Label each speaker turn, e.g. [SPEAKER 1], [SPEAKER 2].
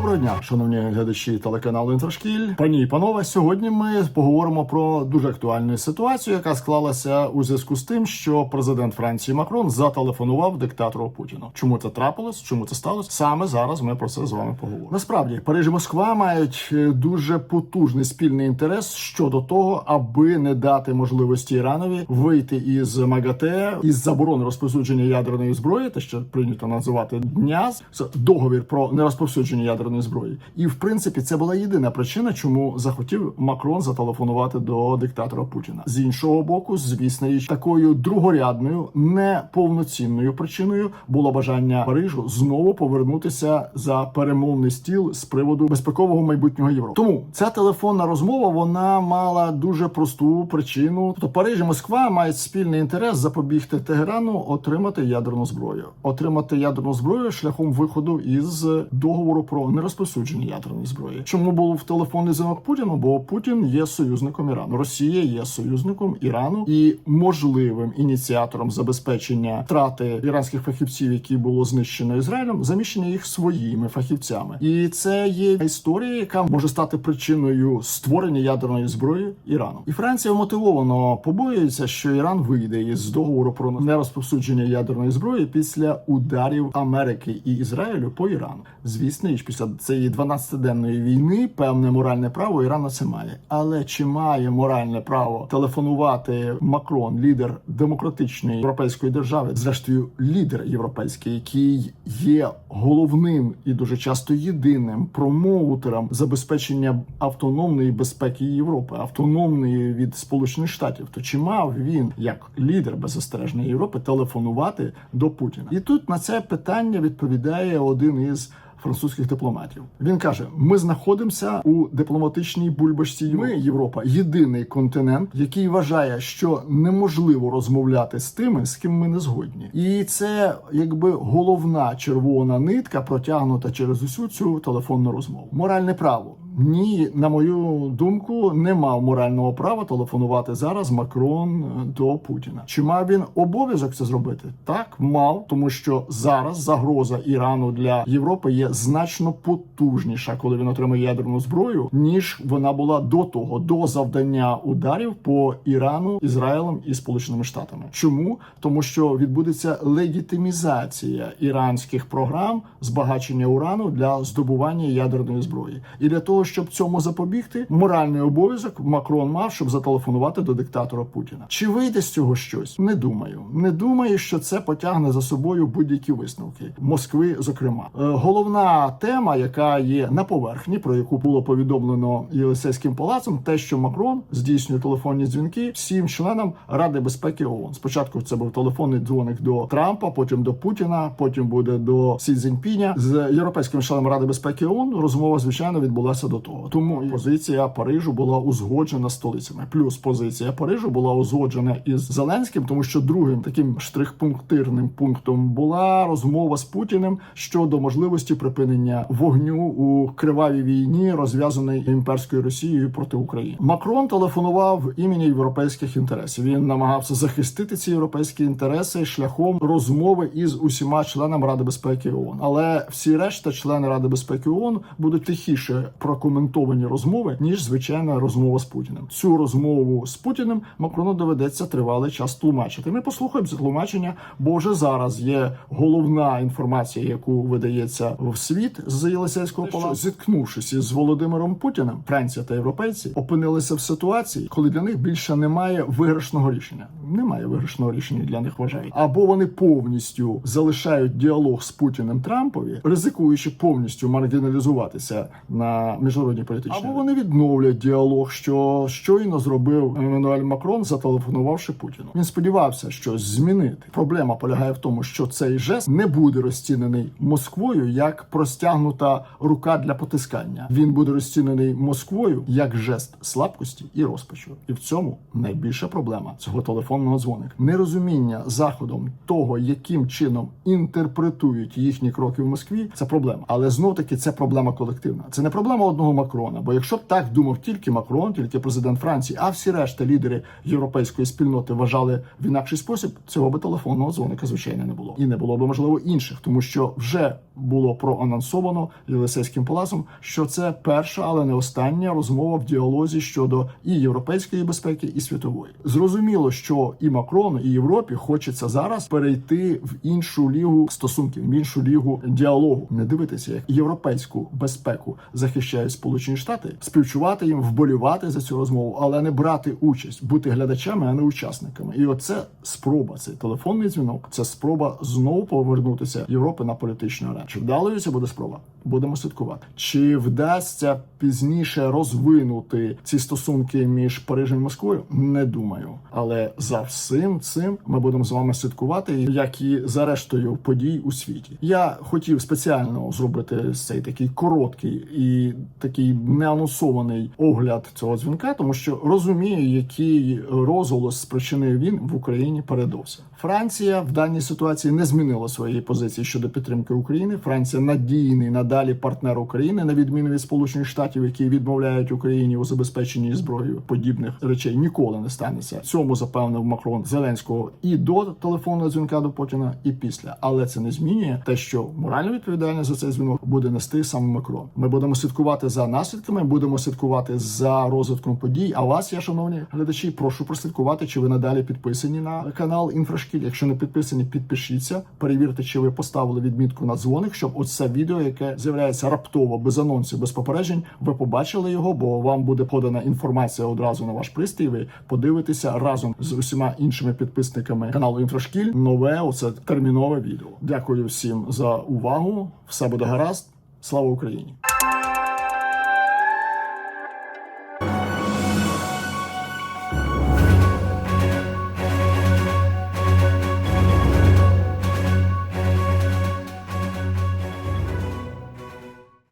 [SPEAKER 1] Доброго дня, шановні глядачі телеканалу Інфрашкіль. Пані і панове, сьогодні ми поговоримо про дуже актуальну ситуацію, яка склалася у зв'язку з тим, що президент Франції Макрон зателефонував диктатору Путіну. Чому це трапилось? Чому це сталося? Саме зараз ми про це з вами поговоримо. Насправді Париж і Москва мають е, дуже потужний спільний інтерес щодо того, аби не дати можливості Іранові вийти із МАГАТЕ із заборони розповсюдження ядерної зброї, те, що прийнято називати ДНЯЗ, договір про нерозповсюдження ядерної зброї. І в принципі це була єдина причина, чому захотів Макрон зателефонувати до диктатора Путіна. З іншого боку, звісно, річ такою другорядною, неповноцінною причиною було бажання Парижу знову повернутися за перемовний стіл з приводу безпекового майбутнього Європи. Тому ця телефонна розмова вона мала дуже просту причину. Тобто Париж і Москва мають спільний інтерес запобігти Тегерану отримати ядерну зброю, отримати ядерну зброю шляхом виходу із договору про нерозповсюдження ядерної зброї. Чому був телефонний дзвінок Путіну? Бо Путін є союзником Ірану. Росія є союзником Ірану і можливим ініціатором забезпечення втрати іранських фахівців, які було знищено Ізраїлем, заміщення їх своїми фахівцями. І це є історія, яка може стати причиною створення ядерної зброї Ірану. І Франція мотивовано побоюється, що Іран вийде із договору про нерозповсюдження ядерної зброї після ударів Америки і Ізраїлю по Ірану. Звісно, річ після цієї 12-денної війни певне моральне право Іран на це має. Але чи має моральне право телефонувати Макрон, лідер демократичної європейської держави, зрештою лідер європейський, який є головним і дуже часто єдиним промоутером забезпечення автономної безпеки Європи, автономної від Сполучених Штатів, то чи мав він як лідер беззастережної Європи телефонувати до Путіна? І тут на це питання відповідає один із французьких дипломатів. Він каже: ми знаходимося у дипломатичній бульбашці. Ми, Європа, єдиний континент, який вважає, що неможливо розмовляти з тими, з ким ми не згодні, і це якби головна червона нитка протягнута через усю цю телефонну розмову. Моральне право. Ні, на мою думку, не мав морального права телефонувати зараз Макрон до Путіна. Чи мав він обов'язок це зробити? Так, мав, тому що зараз загроза Ірану для Європи є значно потужніша, коли він отримає ядерну зброю, ніж вона була до того, до завдання ударів по Ірану, Ізраїлем і Сполученими Штатами. Чому? Тому що відбудеться легітимізація іранських програм збагачення урану для здобування ядерної зброї, і для того, щоб цьому запобігти, моральний обов'язок Макрон мав, щоб зателефонувати до диктатора Путіна. Чи вийде з цього щось? Не думаю. Не думаю, що це потягне за собою будь-які висновки Москви. Зокрема, Е, головна тема, яка є на поверхні, про яку було повідомлено Єлисейським палацом, те, що Макрон здійснює телефонні дзвінки всім членам Ради безпеки ООН. Спочатку це був телефонний дзвоник до Трампа, потім до Путіна, потім буде до Сі Цзіньпіня. з європейським членом Ради безпеки ООН. Розмова звичайно відбулася до того. Тому позиція Парижу була узгоджена столицями. Плюс позиція Парижу була узгоджена із Зеленським, тому що другим таким штрихпунктирним пунктом була розмова з Путіним щодо можливості припинення вогню у кривавій війні, розв'язаної імперською Росією проти України. Макрон телефонував імені європейських інтересів. Він намагався захистити ці європейські інтереси шляхом розмови із усіма членами Ради безпеки ООН. Але всі решта члени Ради безпеки ООН будуть тихіше прокоментовані розмови ніж звичайна розмова з Путіним. Цю розмову з Путіним Макрону доведеться тривалий час тлумачити. Ми послухаємо це тлумачення, бо вже зараз є головна інформація, яку видається в світ з Єлисейського палацу. Зіткнувшись із Володимиром Путіним, Франція та європейці опинилися в ситуації, коли для них більше немає виграшного рішення. Немає виграшного рішення для них вважають. Або вони повністю залишають діалог з Путіним Трампові, ризикуючи повністю маргіналізуватися на міжнародній політичній. Або вони відновлять діалог, що щойно зробив Еммануель Макрон, зателефонувавши Путіну. Він сподівався щось змінити. Проблема полягає в тому, що цей жест не буде розцінений Москвою як простягнута рука для потискання. Він буде розцінений Москвою як жест слабкості і розпачу. І в цьому найбільша проблема цього телефонного дзвоника. Нерозуміння заходом того, яким чином інтерпретують їхні кроки в Москві, це проблема. Але знов таки це проблема колективна. Це не проблема одного. Макрона. Бо якщо б так думав тільки Макрон, тільки президент Франції, а всі решта лідери європейської спільноти вважали в інакший спосіб, цього би телефонного дзвоника звичайно не було, і не було би можливо інших, тому що вже було проанонсовано Єлисейським палацом, що це перша, але не остання розмова в діалозі щодо і європейської безпеки, і світової. Зрозуміло, що і Макрону, і Європі хочеться зараз перейти в іншу лігу стосунків, в іншу лігу діалогу, не дивитися, як європейську безпеку захищають Сполучені Штати, співчувати їм, вболівати за цю розмову, але не брати участь, бути глядачами, а не учасниками. І оце спроба, цей телефонний дзвінок. Це спроба знову повернутися Європи на політичну арену. Чи вдалою це буде спроба? Будемо слідкувати. Чи вдасться пізніше розвинути ці стосунки між Парижем і Москвою? Не думаю. Але за всім цим ми будемо з вами слідкувати, як і за рештою подій у світі. Я хотів спеціально зробити цей такий короткий і такий неанонсований огляд цього дзвінка, тому що розумію, який розголос спричинив він в Україні передовсім. Франція в даній ситуації не змінила своєї позиції щодо підтримки України. Франція надійний надалі партнер України, на відміну від Сполучених Штатів, які відмовляють Україні у забезпеченні зброєю подібних речей, ніколи не станеться. Цьому запевнив Макрон Зеленського і до телефонного дзвінка до Путіна, і після. Але це не змінює те, що моральну відповідальність за цей дзвінок буде нести саме Макрон. Ми будемо слідкувати за наслідками, будемо слідкувати за розвитком подій. А вас, я шановні глядачі, прошу прослідкувати, чи ви надалі підписані на канал Інфрашкіль. Якщо не підписані, підпишіться. Перевірте, чи ви поставили відмітку на дзвоник, щоб оце відео, яке з'являється раптово без анонсів, без попереджень, ви побачили його, бо вам буде подана інформація одразу на ваш пристрій. Ви подивитеся разом з усіма іншими підписниками каналу Інфрашкіль. Нове оце термінове відео. Дякую всім за увагу. Все буде гаразд. Слава Україні!